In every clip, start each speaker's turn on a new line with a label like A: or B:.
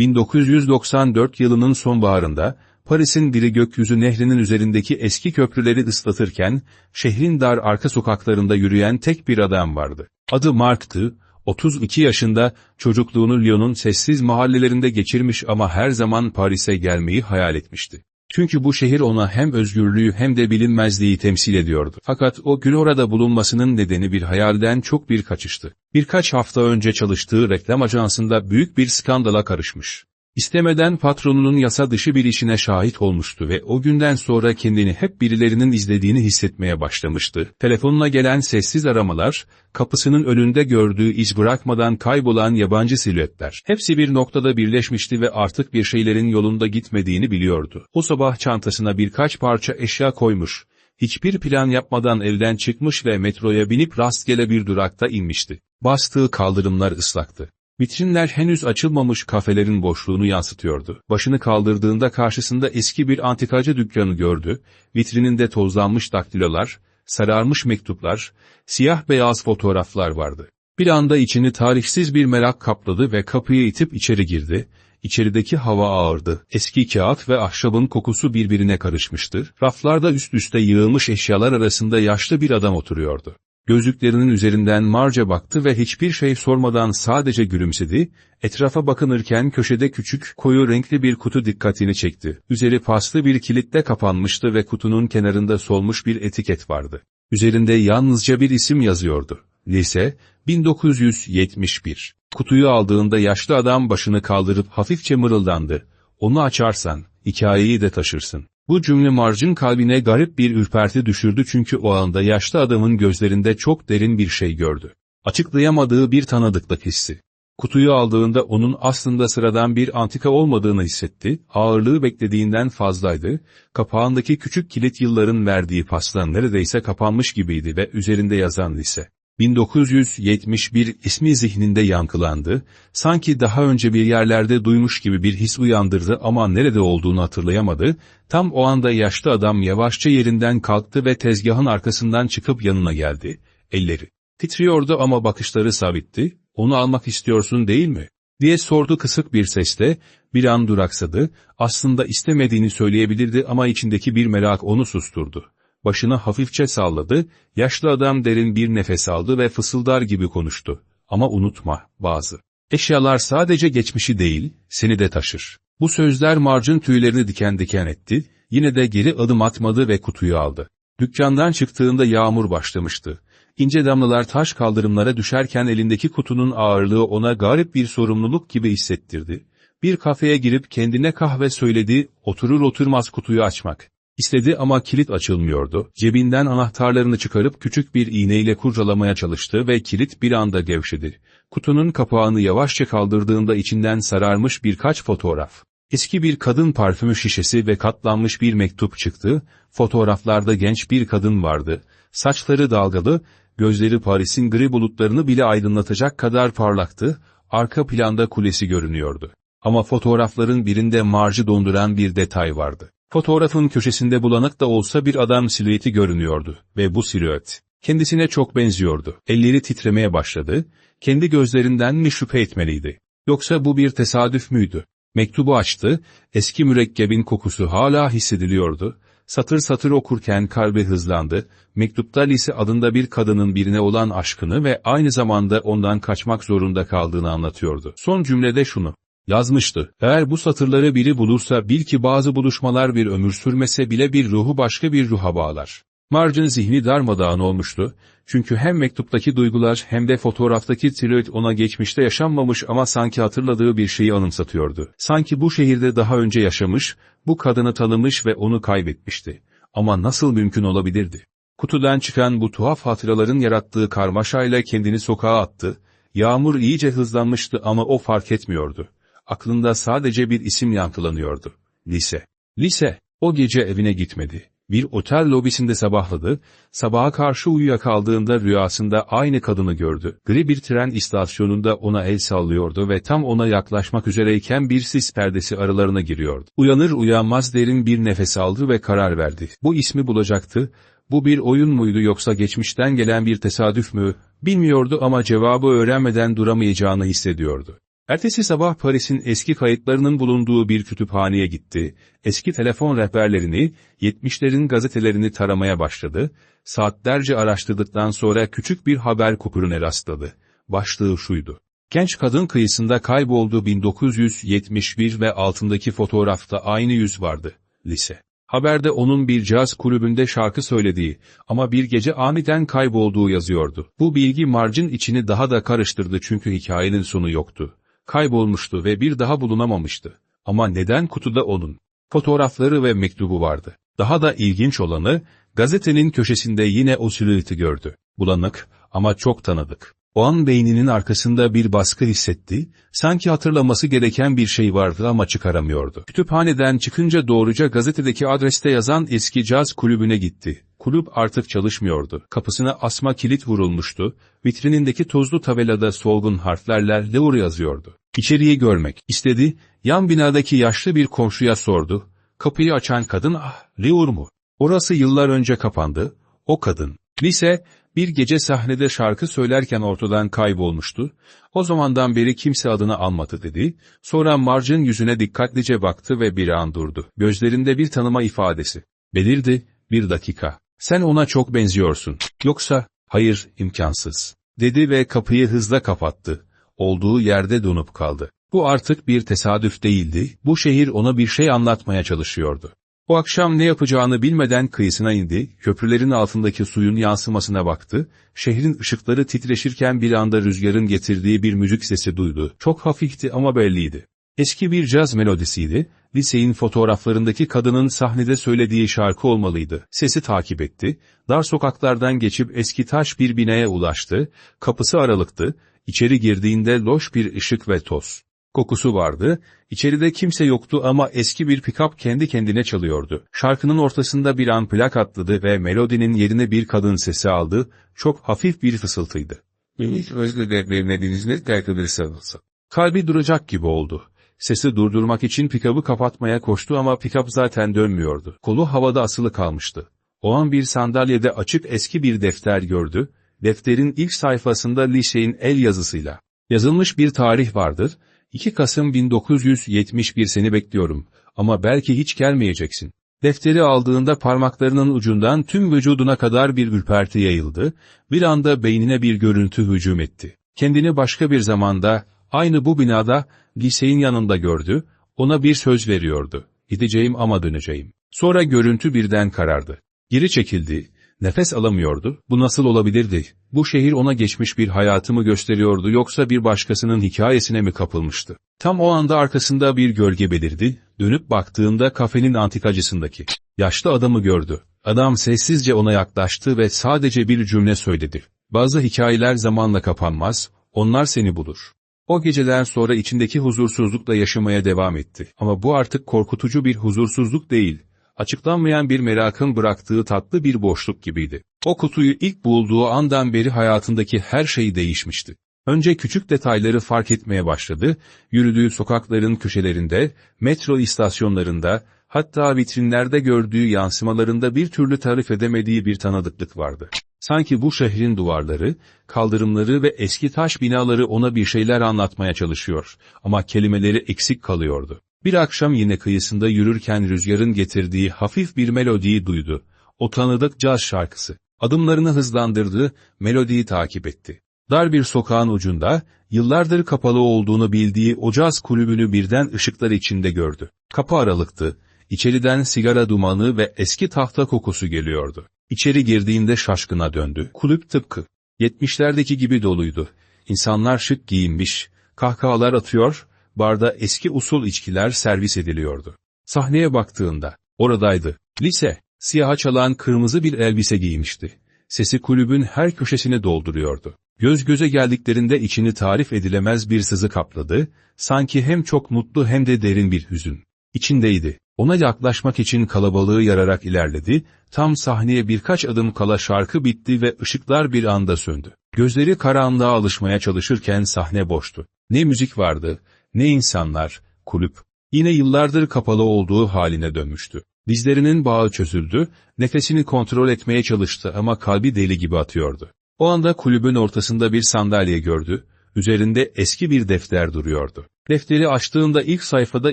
A: 1994 yılının sonbaharında, Paris'in biri gökyüzü nehrinin üzerindeki eski köprüleri ıslatırken, şehrin dar arka sokaklarında yürüyen tek bir adam vardı. Adı Mark'tı, 32 yaşında, çocukluğunu Lyon'un sessiz mahallelerinde geçirmiş ama her zaman Paris'e gelmeyi hayal etmişti. Çünkü bu şehir ona hem özgürlüğü hem de bilinmezliği temsil ediyordu. Fakat o gün orada bulunmasının nedeni bir hayalden çok bir kaçıştı. Birkaç hafta önce çalıştığı reklam ajansında büyük bir skandala karışmış. İstemeden patronunun yasa dışı bir işine şahit olmuştu ve o günden sonra kendini hep birilerinin izlediğini hissetmeye başlamıştı. Telefonuna gelen sessiz aramalar, kapısının önünde gördüğü iz bırakmadan kaybolan yabancı silüetler. Hepsi bir noktada birleşmişti ve artık bir şeylerin yolunda gitmediğini biliyordu. O sabah çantasına birkaç parça eşya koymuş, hiçbir plan yapmadan evden çıkmış ve metroya binip rastgele bir durakta inmişti. Bastığı kaldırımlar ıslaktı. Vitrinler henüz açılmamış kafelerin boşluğunu yansıtıyordu. Başını kaldırdığında karşısında eski bir antikacı dükkanı gördü, vitrininde tozlanmış daktilolar, sararmış mektuplar, siyah beyaz fotoğraflar vardı. Bir anda içini tarihsiz bir merak kapladı ve kapıyı itip içeri girdi. İçerideki hava ağırdı. Eski kağıt ve ahşabın kokusu birbirine karışmıştı. Raflarda üst üste yığılmış eşyalar arasında yaşlı bir adam oturuyordu. Gözlüklerinin üzerinden Marca baktı ve hiçbir şey sormadan sadece gülümsedi, etrafa bakınırken köşede küçük, koyu renkli bir kutu dikkatini çekti. Üzeri paslı bir kilitle kapanmıştı ve kutunun kenarında solmuş bir etiket vardı. Üzerinde yalnızca bir isim yazıyordu. Lise, 1971. Kutuyu aldığında yaşlı adam başını kaldırıp hafifçe mırıldandı. Onu açarsan, hikayeyi de taşırsın. Bu cümle Marge'ın kalbine garip bir ürperti düşürdü çünkü o anda yaşlı adamın gözlerinde çok derin bir şey gördü. Açıklayamadığı bir tanıdıklık hissi. Kutuyu aldığında onun aslında sıradan bir antika olmadığını hissetti, ağırlığı beklediğinden fazlaydı, kapağındaki küçük kilit yılların verdiği pastan neredeyse kapanmış gibiydi ve üzerinde yazan ise 1971 ismi zihninde yankılandı, sanki daha önce bir yerlerde duymuş gibi bir his uyandırdı ama nerede olduğunu hatırlayamadı, tam o anda yaşlı adam yavaşça yerinden kalktı ve tezgahın arkasından çıkıp yanına geldi, elleri. Titriyordu ama bakışları sabitti, onu almak istiyorsun değil mi? diye sordu kısık bir sesle, bir an duraksadı, aslında istemediğini söyleyebilirdi ama içindeki bir merak onu susturdu başını hafifçe salladı, yaşlı adam derin bir nefes aldı ve fısıldar gibi konuştu. Ama unutma, bazı. Eşyalar sadece geçmişi değil, seni de taşır. Bu sözler Marge'ın tüylerini diken diken etti, yine de geri adım atmadı ve kutuyu aldı. Dükkandan çıktığında yağmur başlamıştı. İnce damlalar taş kaldırımlara düşerken elindeki kutunun ağırlığı ona garip bir sorumluluk gibi hissettirdi. Bir kafeye girip kendine kahve söyledi, oturur oturmaz kutuyu açmak. İstedi ama kilit açılmıyordu. Cebinden anahtarlarını çıkarıp küçük bir iğneyle kurcalamaya çalıştı ve kilit bir anda gevşedi. Kutunun kapağını yavaşça kaldırdığında içinden sararmış birkaç fotoğraf. Eski bir kadın parfümü şişesi ve katlanmış bir mektup çıktı. Fotoğraflarda genç bir kadın vardı. Saçları dalgalı, gözleri Paris'in gri bulutlarını bile aydınlatacak kadar parlaktı. Arka planda kulesi görünüyordu. Ama fotoğrafların birinde marjı donduran bir detay vardı. Fotoğrafın köşesinde bulanık da olsa bir adam silüeti görünüyordu ve bu silüet kendisine çok benziyordu. Elleri titremeye başladı, kendi gözlerinden mi şüphe etmeliydi? Yoksa bu bir tesadüf müydü? Mektubu açtı, eski mürekkebin kokusu hala hissediliyordu. Satır satır okurken kalbi hızlandı, mektupta Lise adında bir kadının birine olan aşkını ve aynı zamanda ondan kaçmak zorunda kaldığını anlatıyordu. Son cümlede şunu, yazmıştı. Eğer bu satırları biri bulursa bil ki bazı buluşmalar bir ömür sürmese bile bir ruhu başka bir ruha bağlar. Marge'ın zihni darmadağın olmuştu. Çünkü hem mektuptaki duygular hem de fotoğraftaki silüet ona geçmişte yaşanmamış ama sanki hatırladığı bir şeyi anımsatıyordu. Sanki bu şehirde daha önce yaşamış, bu kadını tanımış ve onu kaybetmişti. Ama nasıl mümkün olabilirdi? Kutudan çıkan bu tuhaf hatıraların yarattığı karmaşayla kendini sokağa attı. Yağmur iyice hızlanmıştı ama o fark etmiyordu aklında sadece bir isim yankılanıyordu. Lise. Lise, o gece evine gitmedi. Bir otel lobisinde sabahladı, sabaha karşı uyuyakaldığında rüyasında aynı kadını gördü. Gri bir tren istasyonunda ona el sallıyordu ve tam ona yaklaşmak üzereyken bir sis perdesi aralarına giriyordu. Uyanır uyanmaz derin bir nefes aldı ve karar verdi. Bu ismi bulacaktı, bu bir oyun muydu yoksa geçmişten gelen bir tesadüf mü, bilmiyordu ama cevabı öğrenmeden duramayacağını hissediyordu. Ertesi sabah Paris'in eski kayıtlarının bulunduğu bir kütüphaneye gitti, eski telefon rehberlerini, 70'lerin gazetelerini taramaya başladı, saatlerce araştırdıktan sonra küçük bir haber kupürüne rastladı. Başlığı şuydu. Genç kadın kıyısında kayboldu 1971 ve altındaki fotoğrafta aynı yüz vardı. Lise. Haberde onun bir caz kulübünde şarkı söylediği ama bir gece aniden kaybolduğu yazıyordu. Bu bilgi Marge'in içini daha da karıştırdı çünkü hikayenin sonu yoktu. Kaybolmuştu ve bir daha bulunamamıştı. Ama neden kutuda onun? Fotoğrafları ve mektubu vardı. Daha da ilginç olanı, gazetenin köşesinde yine o silüeti gördü. Bulanık ama çok tanıdık. O an beyninin arkasında bir baskı hissetti, sanki hatırlaması gereken bir şey vardı ama çıkaramıyordu. Kütüphaneden çıkınca doğruca gazetedeki adreste yazan eski caz kulübüne gitti. Kulüp artık çalışmıyordu. Kapısına asma kilit vurulmuştu, vitrinindeki tozlu tabelada solgun harflerle Leur yazıyordu. İçeriği görmek istedi, yan binadaki yaşlı bir komşuya sordu. Kapıyı açan kadın, ah, Leur mu? Orası yıllar önce kapandı, o kadın. Lise, bir gece sahnede şarkı söylerken ortadan kaybolmuştu. O zamandan beri kimse adını almadı dedi. Sonra Marge'ın yüzüne dikkatlice baktı ve bir an durdu. Gözlerinde bir tanıma ifadesi. Belirdi, bir dakika. Sen ona çok benziyorsun. Yoksa, hayır, imkansız. Dedi ve kapıyı hızla kapattı. Olduğu yerde donup kaldı. Bu artık bir tesadüf değildi, bu şehir ona bir şey anlatmaya çalışıyordu. O akşam ne yapacağını bilmeden kıyısına indi, köprülerin altındaki suyun yansımasına baktı, şehrin ışıkları titreşirken bir anda rüzgarın getirdiği bir müzik sesi duydu. Çok hafifti ama belliydi. Eski bir caz melodisiydi, liseyin fotoğraflarındaki kadının sahnede söylediği şarkı olmalıydı. Sesi takip etti, dar sokaklardan geçip eski taş bir binaya ulaştı, kapısı aralıktı, içeri girdiğinde loş bir ışık ve toz. Kokusu vardı, içeride kimse yoktu ama eski bir pikap kendi kendine çalıyordu. Şarkının ortasında bir an plak atladı ve melodinin yerine bir kadın sesi aldı, çok hafif bir fısıltıydı. Beni özgürlüğünü kaykılırsanız. Kalbi duracak gibi oldu. Sesi durdurmak için pikabı kapatmaya koştu ama pikap zaten dönmüyordu. Kolu havada asılı kalmıştı. O an bir sandalyede açık eski bir defter gördü, defterin ilk sayfasında Lişe'in el yazısıyla yazılmış bir tarih vardır, 2 Kasım 1971 seni bekliyorum ama belki hiç gelmeyeceksin. Defteri aldığında parmaklarının ucundan tüm vücuduna kadar bir ürperti yayıldı, bir anda beynine bir görüntü hücum etti. Kendini başka bir zamanda, aynı bu binada, liseyin yanında gördü, ona bir söz veriyordu. Gideceğim ama döneceğim. Sonra görüntü birden karardı. Geri çekildi, Nefes alamıyordu. Bu nasıl olabilirdi? Bu şehir ona geçmiş bir hayatımı gösteriyordu yoksa bir başkasının hikayesine mi kapılmıştı? Tam o anda arkasında bir gölge belirdi. Dönüp baktığında kafenin antikacısındaki yaşlı adamı gördü. Adam sessizce ona yaklaştı ve sadece bir cümle söyledi. Bazı hikayeler zamanla kapanmaz, onlar seni bulur. O geceden sonra içindeki huzursuzlukla yaşamaya devam etti. Ama bu artık korkutucu bir huzursuzluk değil, açıklanmayan bir merakın bıraktığı tatlı bir boşluk gibiydi. O kutuyu ilk bulduğu andan beri hayatındaki her şey değişmişti. Önce küçük detayları fark etmeye başladı, yürüdüğü sokakların köşelerinde, metro istasyonlarında, hatta vitrinlerde gördüğü yansımalarında bir türlü tarif edemediği bir tanıdıklık vardı. Sanki bu şehrin duvarları, kaldırımları ve eski taş binaları ona bir şeyler anlatmaya çalışıyor ama kelimeleri eksik kalıyordu. Bir akşam yine kıyısında yürürken rüzgarın getirdiği hafif bir melodiyi duydu. O tanıdık caz şarkısı. Adımlarını hızlandırdı, melodiyi takip etti. Dar bir sokağın ucunda, yıllardır kapalı olduğunu bildiği o caz kulübünü birden ışıklar içinde gördü. Kapı aralıktı, içeriden sigara dumanı ve eski tahta kokusu geliyordu. İçeri girdiğinde şaşkına döndü. Kulüp tıpkı, yetmişlerdeki gibi doluydu. İnsanlar şık giyinmiş, kahkahalar atıyor, barda eski usul içkiler servis ediliyordu. Sahneye baktığında, oradaydı. Lise, siyaha çalan kırmızı bir elbise giymişti. Sesi kulübün her köşesini dolduruyordu. Göz göze geldiklerinde içini tarif edilemez bir sızı kapladı, sanki hem çok mutlu hem de derin bir hüzün. İçindeydi. Ona yaklaşmak için kalabalığı yararak ilerledi, tam sahneye birkaç adım kala şarkı bitti ve ışıklar bir anda söndü. Gözleri karanlığa alışmaya çalışırken sahne boştu. Ne müzik vardı, ne insanlar, kulüp, yine yıllardır kapalı olduğu haline dönmüştü. Dizlerinin bağı çözüldü, nefesini kontrol etmeye çalıştı ama kalbi deli gibi atıyordu. O anda kulübün ortasında bir sandalye gördü, Üzerinde eski bir defter duruyordu. Defteri açtığında ilk sayfada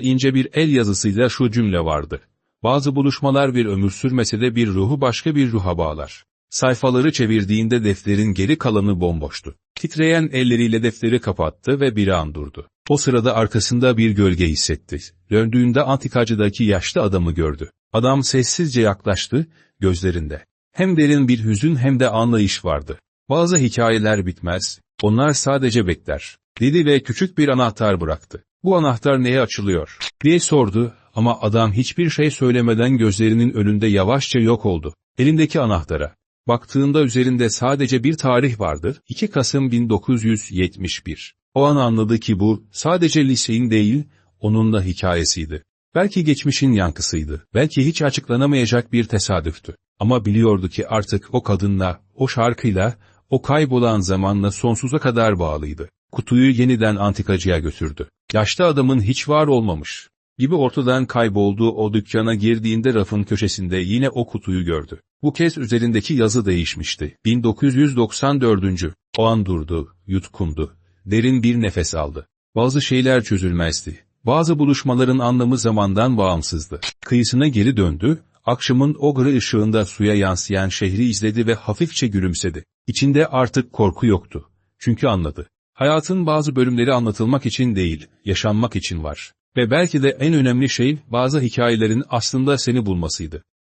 A: ince bir el yazısıyla şu cümle vardı. Bazı buluşmalar bir ömür sürmese de bir ruhu başka bir ruha bağlar. Sayfaları çevirdiğinde defterin geri kalanı bomboştu. Titreyen elleriyle defteri kapattı ve bir an durdu. O sırada arkasında bir gölge hissetti. Döndüğünde antikacıdaki yaşlı adamı gördü. Adam sessizce yaklaştı, gözlerinde. Hem derin bir hüzün hem de anlayış vardı. Bazı hikayeler bitmez, onlar sadece bekler. Dedi ve küçük bir anahtar bıraktı. Bu anahtar neye açılıyor? diye sordu ama adam hiçbir şey söylemeden gözlerinin önünde yavaşça yok oldu. Elindeki anahtara. Baktığında üzerinde sadece bir tarih vardı. 2 Kasım 1971. O an anladı ki bu sadece liseyin değil, onunla hikayesiydi. Belki geçmişin yankısıydı. Belki hiç açıklanamayacak bir tesadüftü. Ama biliyordu ki artık o kadınla, o şarkıyla, o kaybolan zamanla sonsuza kadar bağlıydı. Kutuyu yeniden antikacıya götürdü. Yaşlı adamın hiç var olmamış gibi ortadan kaybolduğu o dükkana girdiğinde rafın köşesinde yine o kutuyu gördü. Bu kez üzerindeki yazı değişmişti. 1994. O an durdu, yutkundu. Derin bir nefes aldı. Bazı şeyler çözülmezdi. Bazı buluşmaların anlamı zamandan bağımsızdı. Kıyısına geri döndü, akşamın o gri ışığında suya yansıyan şehri izledi ve hafifçe gülümsedi. İçinde artık korku yoktu. Çünkü anladı. Hayatın bazı bölümleri anlatılmak için değil, yaşanmak için var. Ve belki de en önemli şey bazı hikayelerin aslında seni bulmasıydı.